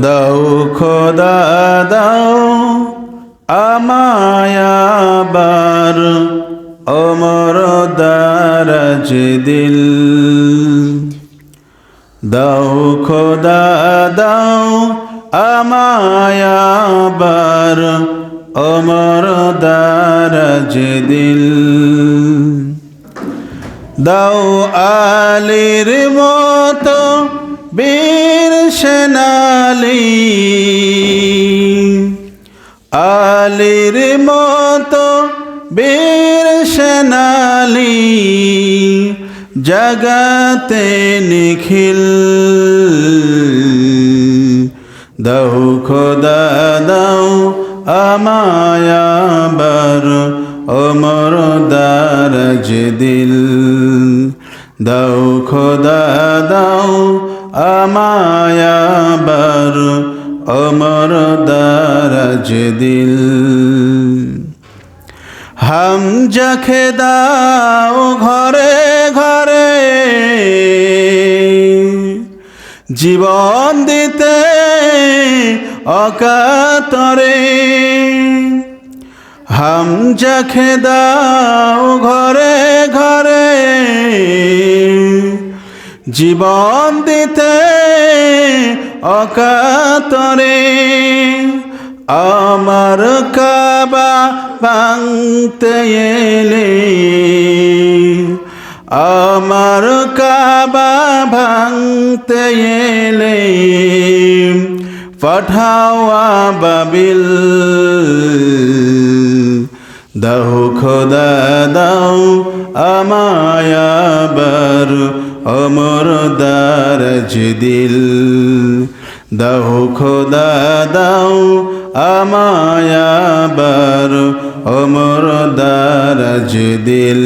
দাও, খোদা দাও আমায়াবার অমর দারাজ দিল। দাও, খোদা দাও আমায়াবার অমর দারাজ দিল। দাও আলির মতো বীর সেনালি আলির মতো বীর সেনালি জগতে নিখিল। দাও খোদা, দাও আমায়াবার অমর দারাজ দিল। দাও খোদা আমায়াবার অমর দারাজ দিল। হাম জখে দাও ঘরে ঘরে, জীবন দিতে অকাতরে। হাম জখে দাও ঘরে ঘরে জীবন দিতে অকাতরে আমার কাবা ভাঙতে এলে, আমার কাবা ভাঙতে এলে পাঠাওয়া বাবিল দাও খোদা, দাও আমায়াবার অমর দারজ দিল। দাও খোদা দাও আমায়াবার অমর দারজ দিল।